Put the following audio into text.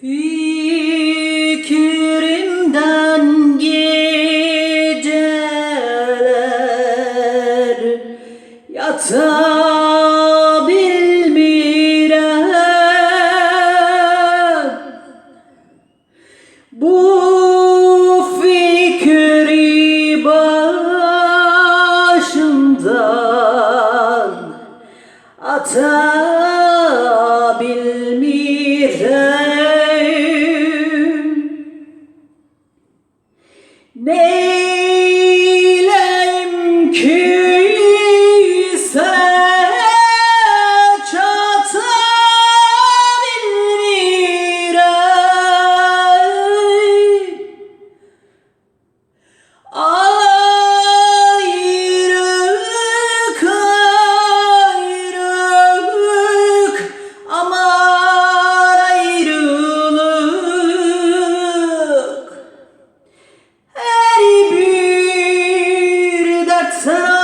Fikrimden geceler yatabilmirem. Bu fikri başımdan atabilmirem. May Sir.